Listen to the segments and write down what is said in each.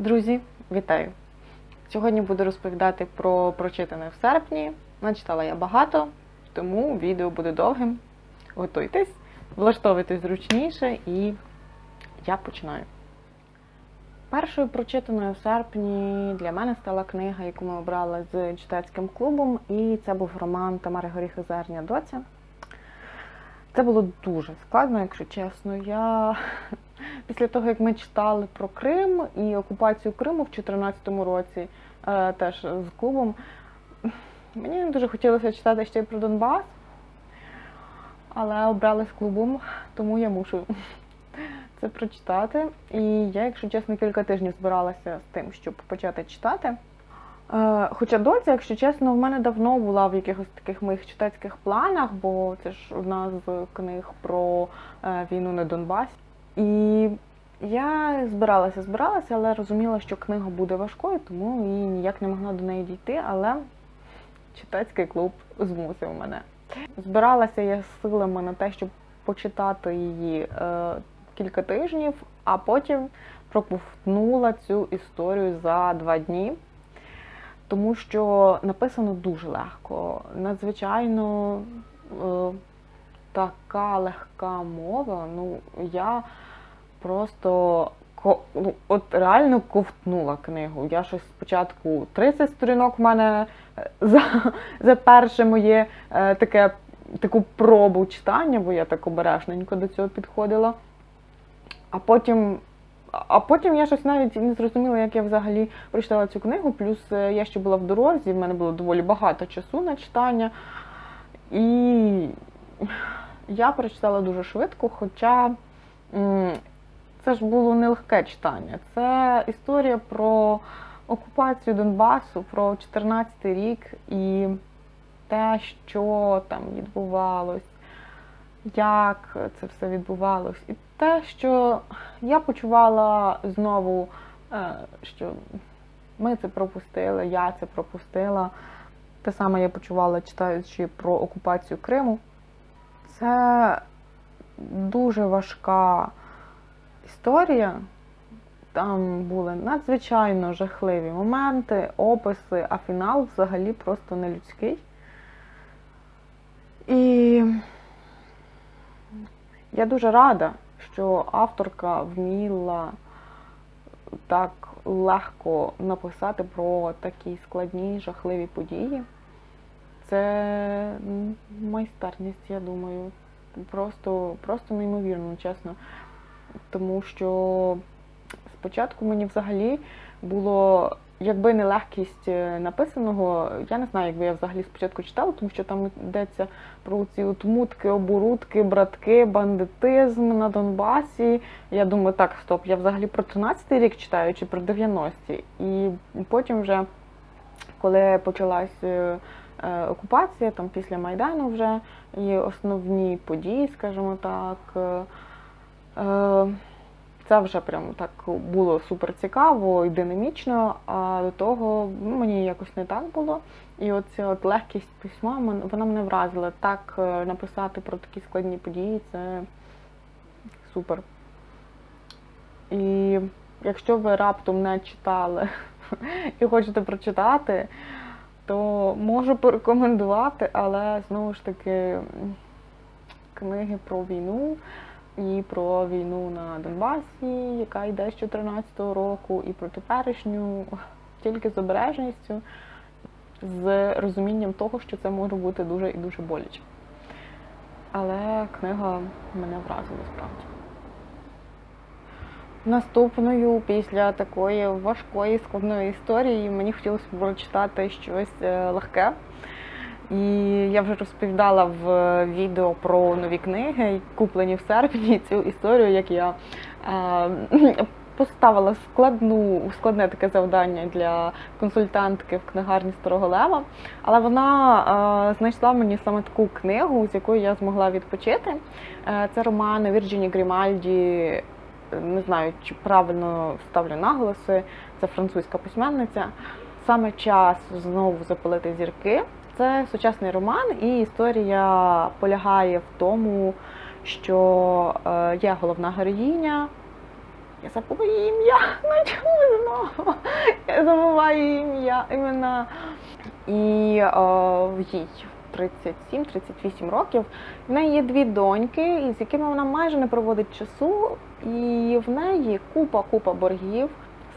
Друзі, вітаю! Сьогодні буду розповідати про прочитане в серпні. Начитала я багато, тому відео буде довгим. Готуйтесь, влаштовуйтесь зручніше і я починаю. Першою прочитаною в серпні для мене стала книга, яку ми обрали з читацьким клубом, і це був роман Тамари Горіхи Зерня Доця. Це було дуже складно, якщо чесно. Я після того, як ми читали про Крим і окупацію Криму в 2014 році, е, теж з клубом, мені не дуже хотілося читати ще й про Донбас, але обрали з клубом, тому я мушу це прочитати. І я, якщо чесно, кілька тижнів збиралася з тим, щоб почати читати. Е, Хоча доця, якщо чесно, в мене давно була в якихось таких моїх читацьких планах, бо це ж одна з книг про е, війну на Донбасі. І я збиралася, збиралася, але розуміла, що книга буде важкою, тому і ніяк не могла до неї дійти. Але читацький клуб змусив мене. Збиралася я силами на те, щоб почитати її е, кілька тижнів, а потім проковтнула цю історію за два дні. Тому що написано дуже легко, надзвичайно е, така легка мова. Ну, я просто ну, от реально ковтнула книгу. Я щось спочатку 30 сторінок в мене е, за, за перше моє е, таке, таку пробу читання, бо я так обережненько до цього підходила. А потім а потім я щось навіть не зрозуміла, як я взагалі прочитала цю книгу. Плюс е, я ще була в дорозі, в мене було доволі багато часу на читання. І я прочитала дуже швидко, хоча це ж було нелегке читання. Це історія про окупацію Донбасу, про 14 рік і те, що там відбувалось, як це все відбувалось. І те, що я почувала знову, е, що ми це пропустили, я це пропустила. Те саме я почувала, читаючи про окупацію Криму. Це дуже важка історія. Там були надзвичайно жахливі моменти, описи, а фінал взагалі просто нелюдський. І я дуже рада, що авторка вміла так легко написати про такі складні, жахливі події. Це майстерність, я думаю. Просто, просто неймовірно, чесно. Тому що спочатку мені взагалі було, якби не легкість е, написаного, я не знаю, якби я взагалі спочатку читала, тому що там йдеться про ці от мутки, оборудки, братки, бандитизм на Донбасі. Я думаю, так, стоп, я взагалі про 13-й рік читаю чи про 90-ті. І потім вже, коли почалась е, окупація, там після Майдану вже і основні події, скажімо так. е, е, Це вже прям так було супер цікаво і динамічно, а до того ну, мені якось не так було. І оця от легкість письма вона мене вразила. Так е, написати про такі складні події це супер. І якщо ви раптом не читали і хочете прочитати, то можу порекомендувати, але знову ж таки книги про війну і про війну на Донбасі, яка йде з 2014 року, і про теперішню, тільки з обережністю, з розумінням того, що це може бути дуже і дуже боляче. Але книга мене вразила справді. Наступною після такої важкої складної історії мені хотілося прочитати щось е, легке. І я вже розповідала в відео про нові книги, куплені в серпні, цю історію, як я е, поставила складну, складне таке завдання для консультантки в книгарні Старого Лева. Але вона е, знайшла мені саме таку книгу, з якою я змогла відпочити. Е, це роман Вірджині Грімальді. Не знаю, чи правильно ставлю наголоси. Це французька письменниця. Саме час знову запалити зірки. Це сучасний роман, і історія полягає в тому, що е, є головна героїня. Я забула її ім'я, ну чому знову? я забуваю ім'я, імена. І о, їй 37-38 років. В неї є дві доньки, з якими вона майже не проводить часу, і в неї купа-купа боргів.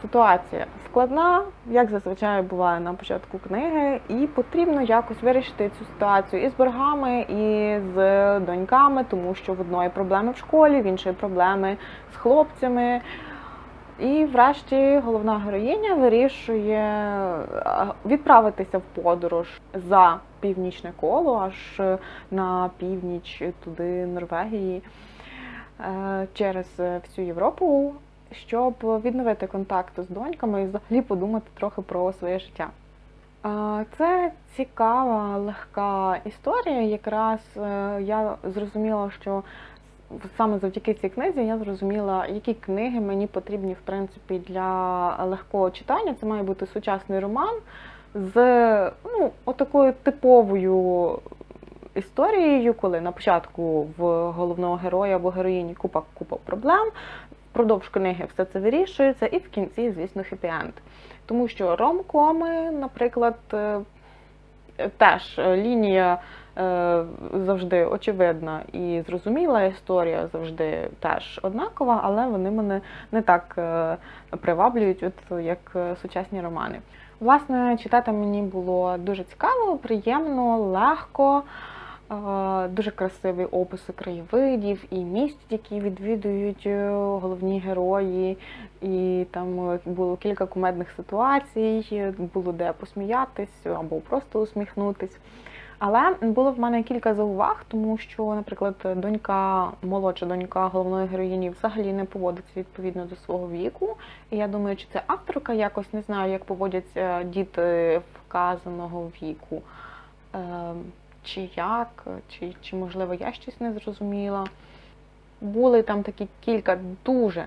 Ситуація складна, як зазвичай буває на початку книги, і потрібно якось вирішити цю ситуацію і з боргами, і з доньками, тому що в одної проблеми в школі, в іншої проблеми з хлопцями. І врешті головна героїня вирішує відправитися в подорож за північне коло, аж на північ туди Норвегії через всю Європу, щоб відновити контакт з доньками і взагалі подумати трохи про своє життя. Е, Це цікава, легка історія. Якраз е, я зрозуміла, що саме завдяки цій книзі я зрозуміла, які книги мені потрібні в принципі для легкого читання. Це має бути сучасний роман з ну, отакою типовою історією, коли на початку в головного героя або героїні купа купа проблем. Впродовж книги все це вирішується, і в кінці, звісно, хеппі-енд. Тому що ромкоми, наприклад, е, теж лінія е, завжди очевидна і зрозуміла, історія завжди теж однакова, але вони мене не так е, приваблюють, от як е, сучасні романи. Власне, читати мені було дуже цікаво, приємно, легко. Дуже красиві описи краєвидів і місць, які відвідують е, головні герої. І там е, було кілька кумедних ситуацій, е, було де посміятись або просто усміхнутись. Але було в мене кілька зауваг, тому що, наприклад, донька, молодша донька головної героїні взагалі не поводиться відповідно до свого віку. І я думаю, чи це авторка якось не знаю, як поводяться діти вказаного віку. Чи як, чи, чи можливо я щось не зрозуміла. Були там такі кілька дуже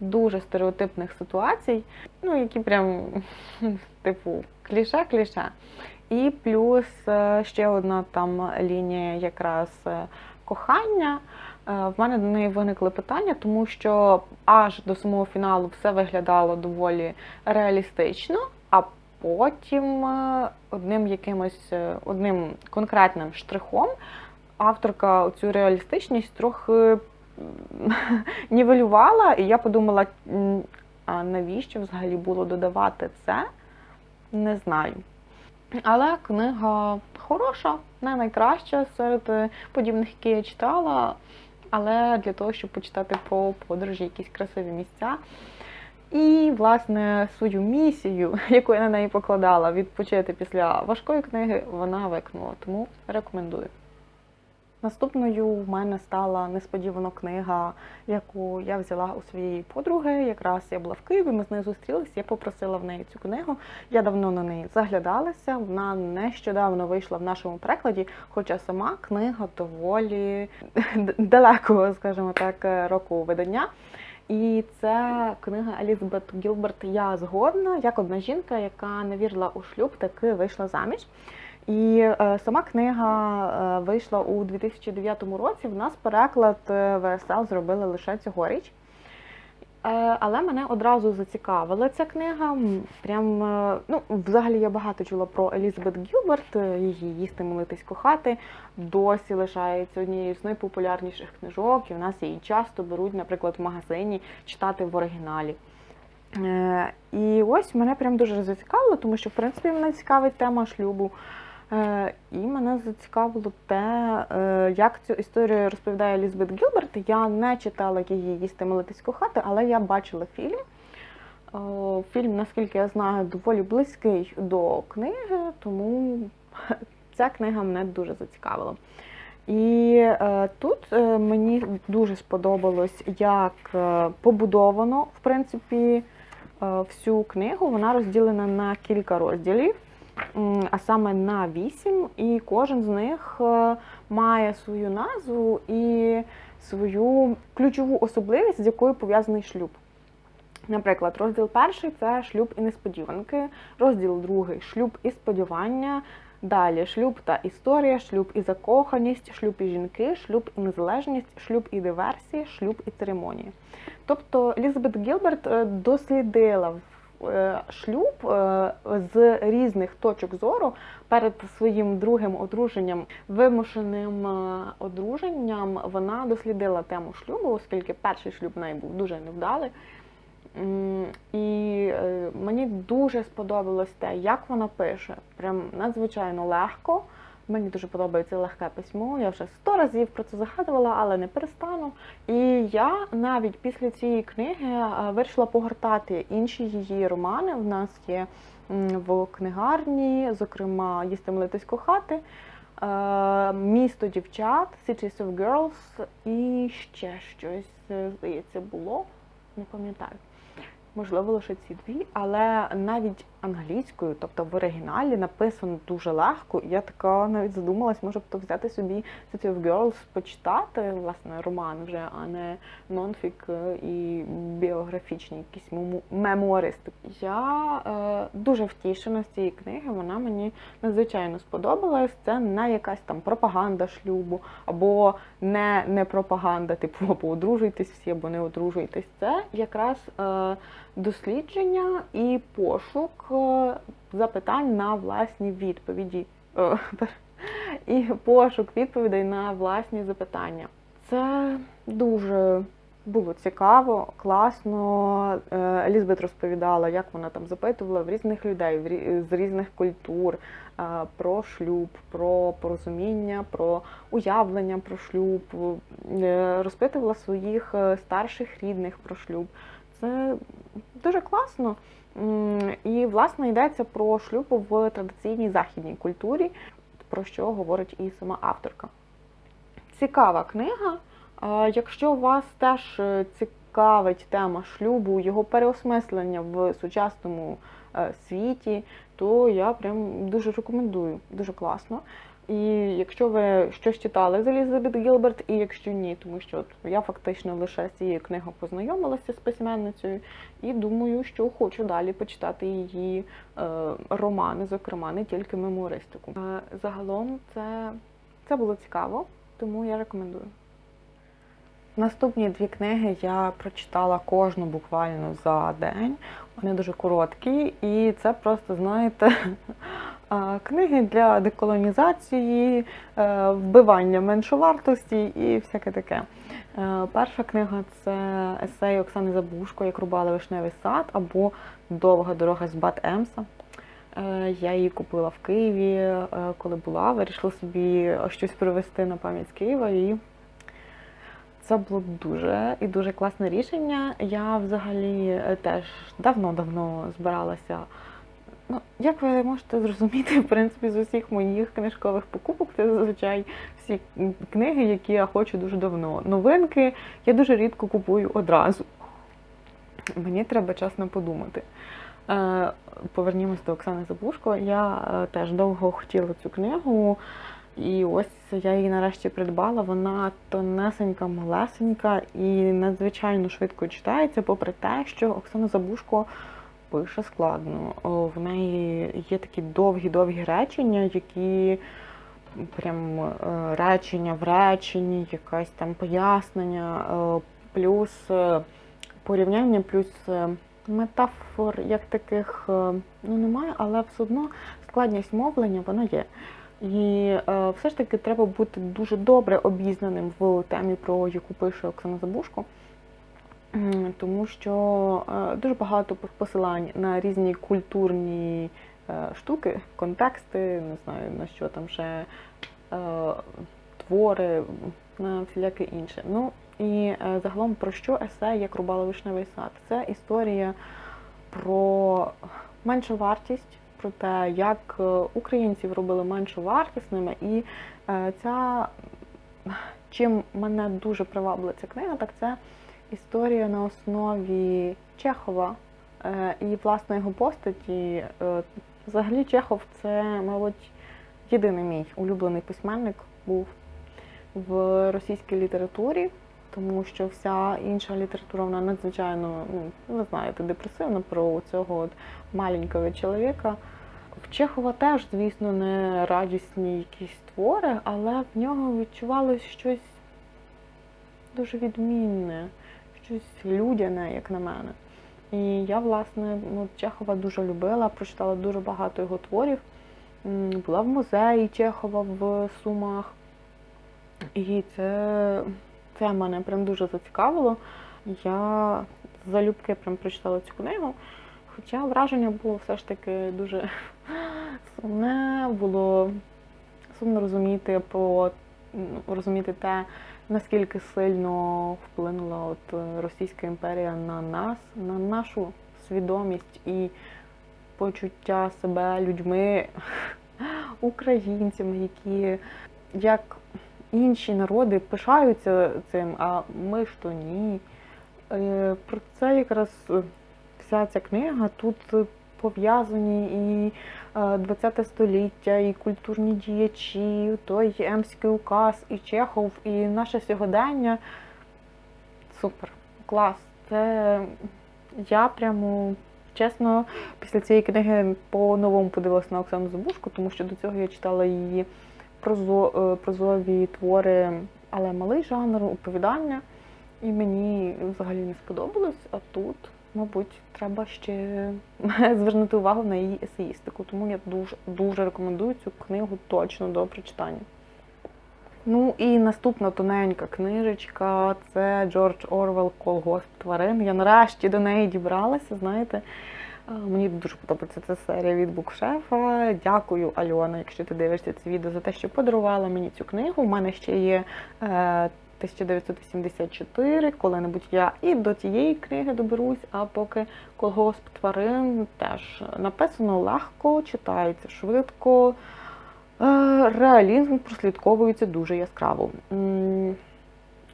дуже стереотипних ситуацій, ну, які прям, типу, кліше-кліше. І плюс е, ще одна там лінія якраз е, кохання. Е, В мене до неї виникли питання, тому що аж до самого фіналу все виглядало доволі реалістично, потім е, одним якимось е, одним конкретним штрихом авторка цю реалістичність трохи нівелювала, і я подумала, а навіщо взагалі було додавати це? Не знаю. Але книга хороша, не найкраща серед е, подібних, які я читала. Але для того, щоб почитати про подорожі, якісь красиві місця. І, власне, свою місію, яку я на неї покладала, відпочити після важкої книги, вона виконала. Тому рекомендую. Наступною в мене стала несподівано книга, яку я взяла у своєї подруги. Якраз я була в Києві, ми з нею зустрілися, я попросила в неї цю книгу. Я давно на неї заглядалася. Вона нещодавно вийшла в нашому перекладі, хоча сама книга доволі далекого, скажімо так, року видання. І це книга Елізабет Гілберт Я згодна, як одна жінка, яка не вірила у шлюб, таки вийшла заміж. І е, сама книга е, вийшла у 2009 році. В нас переклад е, ВСЛ зробили лише цьогоріч. Е, але мене одразу зацікавила ця книга. Прям, е, ну, взагалі я багато чула про Елізабет Гілберт, е, її їсти, молитись, кохати. Досі лишається однією з найпопулярніших книжок, і в нас її часто беруть, наприклад, в магазині читати в оригіналі. І ось мене прям дуже зацікавило, тому що в принципі мене цікавить тема шлюбу. Е, І мене зацікавило те, е, як цю історію розповідає Елізабет Гілберт. Я не читала її їсти молитись кохати, але я бачила фільм. Фільм, наскільки я знаю, доволі близький до книги, тому ця книга мене дуже зацікавила. І е, тут е, мені дуже сподобалось, як е, побудовано, в принципі, е, всю книгу. Вона розділена на кілька розділів, а саме на вісім, і кожен з них е, має свою назву і свою ключову особливість, з якою пов'язаний шлюб. Наприклад, розділ перший це шлюб і несподіванки, розділ другий шлюб і сподівання. Далі шлюб та історія, шлюб і закоханість, шлюб і жінки, шлюб і незалежність, шлюб і диверсії, шлюб і церемонії. Тобто Елізабет Гілберт е, дослідила шлюб е, з різних точок зору перед своїм другим одруженням, вимушеним е, одруженням, вона дослідила тему шлюбу, оскільки перший шлюб в неї був дуже невдалий. І е, мені дуже сподобалось те, як вона пише. Прям надзвичайно легко. Мені дуже подобається легке письмо. Я вже сто разів про це згадувала, але не перестану. І я навіть після цієї книги е, вирішила погортати інші її романи. В нас є в книгарні, зокрема, їсти молитись кохати. е, Місто дівчат, Cities of Girls і ще щось, е, здається, було. Не пам'ятаю. Можливо, лише ці дві, але навіть англійською, тобто в оригіналі, написано дуже легко. Я така навіть задумалась, може б то взяти собі City of Girls, почитати, власне, роман вже, а не нонфік е, і біографічні якісь мему- мемуаристи. Я е, дуже втішена з цієї книги, вона мені надзвичайно сподобалась. Це не якась там пропаганда шлюбу, або не, не пропаганда, типу або одружуйтесь всі, або не одружуйтесь. Це якраз е, дослідження і пошук запитань на власні відповіді. Е, І пошук відповідей на власні запитання. Це дуже було цікаво, класно. Е, Елізабет розповідала, як вона там запитувала в різних людей з різних культур е, про шлюб, про порозуміння, про уявлення про шлюб, е, розпитувала своїх е, старших рідних про шлюб. Це дуже класно. І, власне, йдеться про шлюб в традиційній західній культурі, про що говорить і сама авторка. Цікава книга. Якщо вас теж е, цікавить тема шлюбу, його переосмислення в сучасному е, світі, то я прям дуже рекомендую. Дуже класно. І якщо ви щось читали з Елізабет Гілберт, і якщо ні, тому що от я фактично лише з цією книгою познайомилася з письменницею, і думаю, що хочу далі почитати її е, романи, зокрема, не тільки мемуаристику. Е, загалом це, це було цікаво, тому я рекомендую. Наступні дві книги я прочитала кожну буквально за день. Вони дуже короткі, і це просто, знаєте, книги для деколонізації, е, вбивання меншовартості і всяке таке. Е, Перша книга це есей Оксани Забушко, як рубали вишневий сад або Довга дорога з Бат Емса. Е, Я її купила в Києві, коли була, вирішила собі щось привезти на пам'ять Києва і це було дуже і дуже класне рішення. Я взагалі теж давно-давно збиралася. Ну, як ви можете зрозуміти, в принципі, з усіх моїх книжкових покупок, це зазвичай всі книги, які я хочу дуже давно. Новинки я дуже рідко купую одразу. Мені треба чесно подумати. Е, Повернімось до Оксани Забушко. Я е, теж довго хотіла цю книгу. І ось я її нарешті придбала. Вона тонесенька, малесенька і надзвичайно швидко читається, попри те, що Оксана Забушко пише складно. В неї є такі довгі-довгі речення, які прям е, речення в реченні, якесь там пояснення, е, плюс е, порівняння, плюс метафор як таких ну немає, але все одно складність мовлення вона є. І все ж таки треба бути дуже добре обізнаним в темі, про яку пише Оксана Забушко, тому що е, дуже багато посилань на різні культурні е, штуки, контексти, не знаю на що там ще е, твори, на всіляке інше. Ну і загалом про що есе як рубала вишневий сад? Це історія про меншу вартість, про те, як українців робили меншу вартісними. І ця чим мене дуже привабила ця книга, так це історія на основі Чехова е, і власне його постаті. Е, Взагалі Чехов це, мабуть, єдиний мій улюблений письменник був в російській літературі, тому що вся інша література вона надзвичайно, ну ви знаєте, депресивна про цього от маленького чоловіка. В Чехова теж, звісно, не радісні якісь твори, але в нього відчувалось щось дуже відмінне, щось людяне, як на мене. І я, власне, ну, Чехова дуже любила, прочитала дуже багато його творів. Була в музеї Чехова в Сумах. І це, це мене прям дуже зацікавило. Я залюбки прям прочитала цю книгу. Хоча враження було все ж таки дуже сумне, було сумно розуміти про ну, розуміти те, наскільки сильно вплинула от е, Російська імперія на нас, на нашу свідомість і почуття себе людьми, українцями, які як інші народи пишаються цим, а ми ж то ні. Е, Про це якраз е, вся ця книга. Тут пов'язані і е, 20 століття, і культурні діячі, той Емський указ, і Чехов, і наше сьогодення. Супер, клас. Це я прямо чесно після цієї книги по-новому подивилася на Оксану Забушку, тому що до цього я читала її прозо, е, прозові твори, але малий жанр, оповідання. І мені взагалі не сподобалось, а тут, мабуть, треба ще звернути увагу на її есеїстику. Тому я дуже дуже рекомендую цю книгу точно до прочитання. Ну і наступна тоненька книжечка це Джордж Орвел Колгосп тварин. Я нарешті до неї дібралася, знаєте. Мені дуже подобається ця серія від букшефа. Дякую, Альона, якщо ти дивишся це відео, за те, що подарувала мені цю книгу. У мене ще є е, 1984, коли-небудь я і до тієї книги доберусь, а поки колгосп тварин теж написано легко, читається швидко. Е, Реалізм прослідковується дуже яскраво.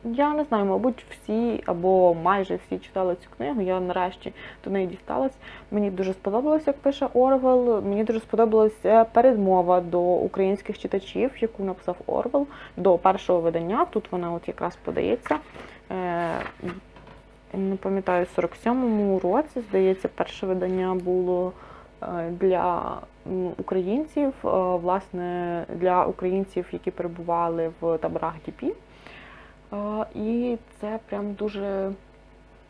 Я не знаю, мабуть, всі або майже всі читали цю книгу. Я нарешті до неї дісталась. Мені дуже сподобалось, як пише Орвел. Мені дуже сподобалася передмова до українських читачів, яку написав Орвел до першого видання. Тут вона от якраз подається. Е, Не пам'ятаю, в 47-му році, здається, перше видання було е, для українців, е, власне, для українців, які перебували в таборах ДІПІ. І це прям дуже,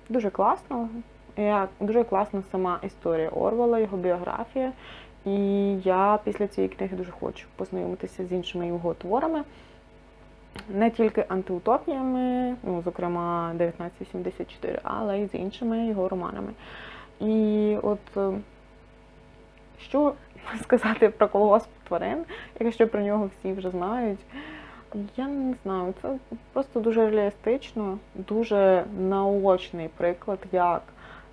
дуже класно. Я, дуже класна сама історія Орвела, його біографія. І я після цієї книги дуже хочу познайомитися з іншими його творами. Не тільки антиутопіями, ну, зокрема 1984, але й з іншими його романами. І от е, що сказати про колгосп тварин, якщо про нього всі вже знають. Я не знаю, це просто дуже реалістично, дуже наочний приклад, як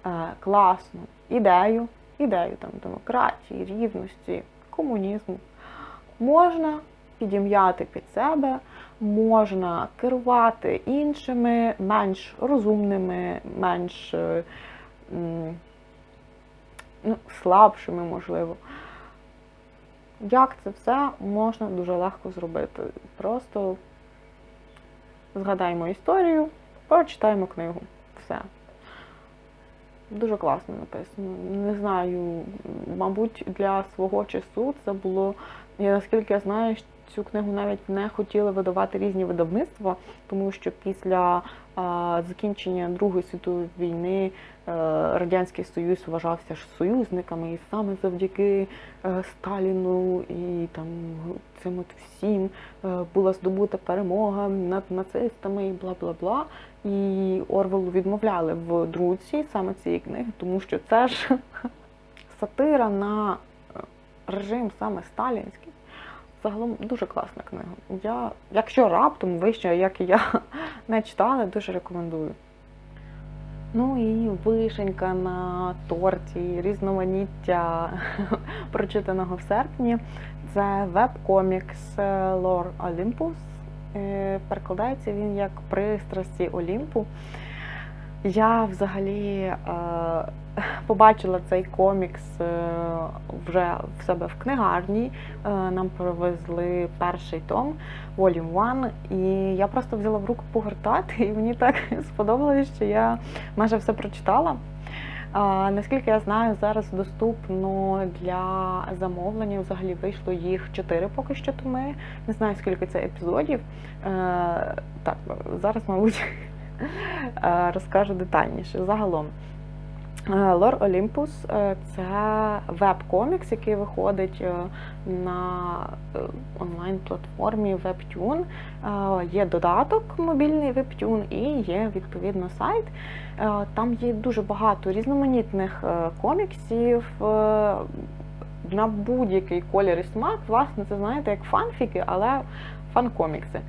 е, класну ідею, ідею там демократії, рівності, комунізму можна підім'яти під себе, можна керувати іншими, менш розумними, менш ну, слабшими, можливо. Як це все можна дуже легко зробити? Просто згадаємо історію, прочитаємо книгу. Все. Дуже класно написано. Не знаю, мабуть, для свого часу це було, я наскільки я знаю, цю книгу навіть не хотіли видавати різні видавництва, тому що після а, закінчення Другої світової війни Радянський Союз вважався ж союзниками, і саме завдяки е, Сталіну і там цим от всім е, була здобута перемога над нацистами і бла бла бла. І Орвелу відмовляли в друці саме цієї книги, тому що це ж сатира на е, режим саме сталінський. Загалом дуже класна книга. Я, якщо раптом ви ще, як і я, не читали, дуже рекомендую. Ну і вишенька на торті, різноманіття прочитаного в серпні. Це веб-комікс Лор Olympus. Е, Перекладається він як пристрасті Олімпу. Я взагалі е, побачила цей комікс е, вже в себе в книгарні. Е, нам привезли перший том Volume One, і я просто взяла в руку погортати, і мені так сподобалось, що я майже все прочитала. Наскільки я знаю, зараз доступно для замовлення. Взагалі вийшло їх чотири поки що томи. Не знаю, скільки це епізодів. Е, так, зараз, мабуть, розкажу детальніше. Загалом Лор Олімпус це веб-комікс, який виходить е, на е, онлайн-платформі WebTune. Е, Є додаток мобільний WebTune і є відповідно сайт. Е, Там є дуже багато різноманітних е, коміксів е, на будь-який колір і смак. Власне, це знаєте, як фанфіки, але фан-комікси.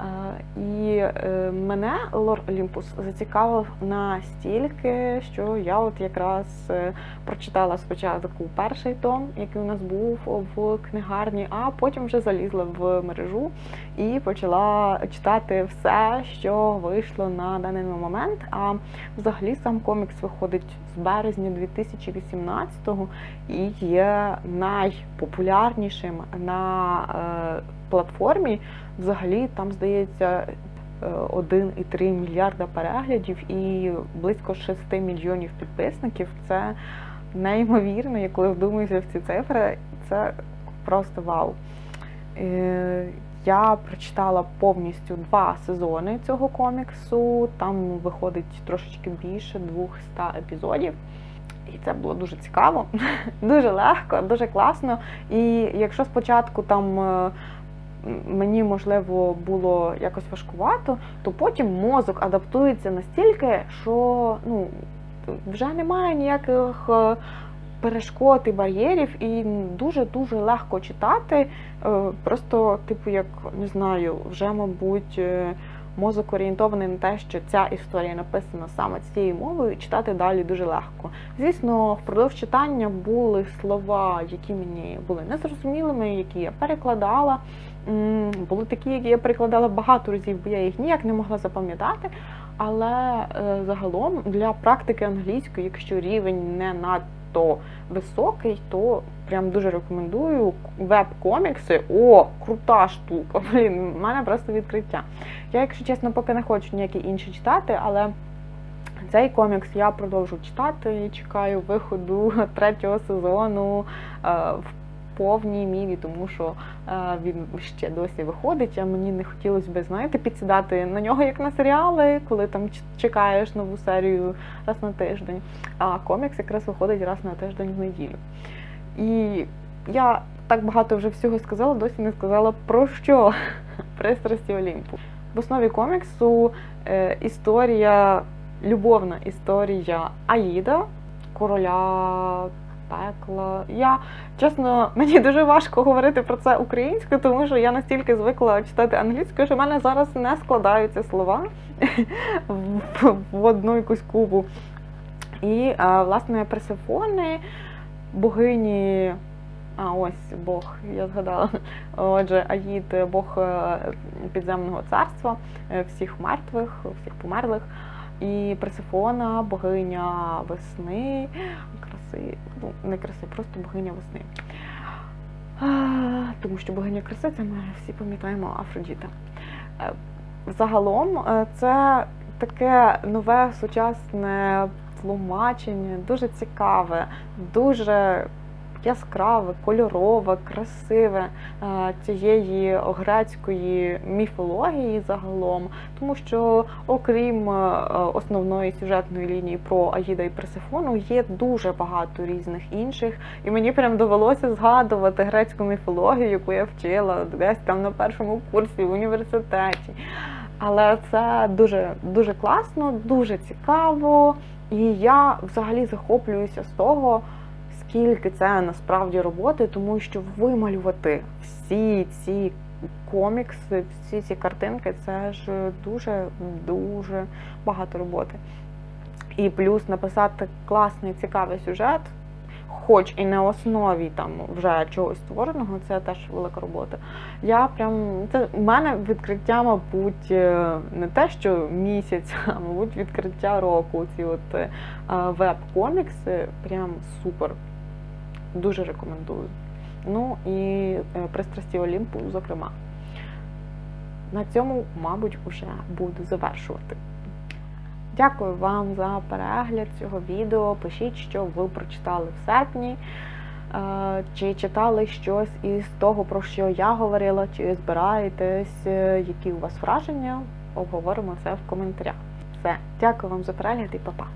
Е, І е, мене Лор Олімпус зацікавив настільки, що я от якраз е, прочитала спочатку перший том, який у нас був в книгарні, а потім вже залізла в мережу і почала читати все, що вийшло на даний момент. А взагалі сам комікс виходить з березня 2018-го і є найпопулярнішим на платформі. Взагалі там здається е, 1,3 мільярда переглядів і близько 6 мільйонів підписників. Це неймовірно, я коли вдумуюся в ці цифри, це просто вау. Е, Я прочитала повністю два сезони цього коміксу. Там виходить трошечки більше 200 епізодів. І це було дуже цікаво, дуже легко, дуже класно. І якщо спочатку там е, мені можливо було якось важкувато, то потім мозок адаптується настільки, що ну, вже немає ніяких е, перешкод і бар'єрів, і дуже-дуже легко читати. Е, Просто, типу, як не знаю, вже, мабуть, е, мозок орієнтований на те, що ця історія написана саме цією мовою, і читати далі дуже легко. Звісно, впродовж читання були слова, які мені були незрозумілими, які я перекладала. Були такі, які я перекладала багато разів, бо я їх ніяк не могла запам'ятати. Але е, загалом для практики англійської, якщо рівень не надто високий, то прям дуже рекомендую веб-комікси. О, крута штука! Блін, в мене просто відкриття. Я, якщо чесно, поки не хочу ніякі інші читати, але цей комікс я продовжу читати. Чекаю виходу третього сезону е, в повній мірі, тому що е, він ще досі виходить. А мені не хотілося б, знаєте, підсідати на нього як на серіали, коли там чекаєш нову серію раз на тиждень. А комікс якраз виходить раз на тиждень в неділю. І я так багато вже всього сказала, досі не сказала про що пристрасті Олімпу. В основі коміксу е, історія, любовна історія Аїда, короля пекла. Я чесно, мені дуже важко говорити про це українською, тому що я настільки звикла читати англійською, що в мене зараз не складаються слова в, одну якусь кубу. І е, власне Персефони, богині. А ось Бог, я згадала. Отже, Аїд, Бог е, підземного царства, е, всіх мертвих, всіх померлих. І Персифона, богиня весни, краси, ну не краси, просто богиня весни. Тому що богиня краси це ми всі пам'ятаємо Афродіта. Е, Загалом е, це таке нове сучасне тлумачення, дуже цікаве, дуже яскраве, кольорове, красиве е, цієї грецької міфології загалом, тому що окрім е, основної сюжетної лінії про Аїда і Персифону є дуже багато різних інших, і мені прям довелося згадувати грецьку міфологію, яку я вчила десь там на першому курсі в університеті. Але це дуже дуже класно, дуже цікаво, і я взагалі захоплююся з того скільки це насправді роботи, тому що вималювати всі ці комікси, всі ці картинки це ж дуже дуже багато роботи. І плюс написати класний цікавий сюжет, хоч і на основі там вже чогось створеного, це теж велика робота. Я прям це в мене відкриття, мабуть, е, не те, що місяць, а мабуть, відкриття року. Ці от е, веб-комікси прям супер. Дуже рекомендую. Ну і е, пристрасті Олімпу, зокрема. На цьому, мабуть, вже буду завершувати. Дякую вам за перегляд цього відео. Пишіть, що ви прочитали в серпні. Е, Чи читали щось із того, про що я говорила, чи збираєтесь, е, які у вас враження? Обговоримо це в коментарях. Все, дякую вам за перегляд і па-па!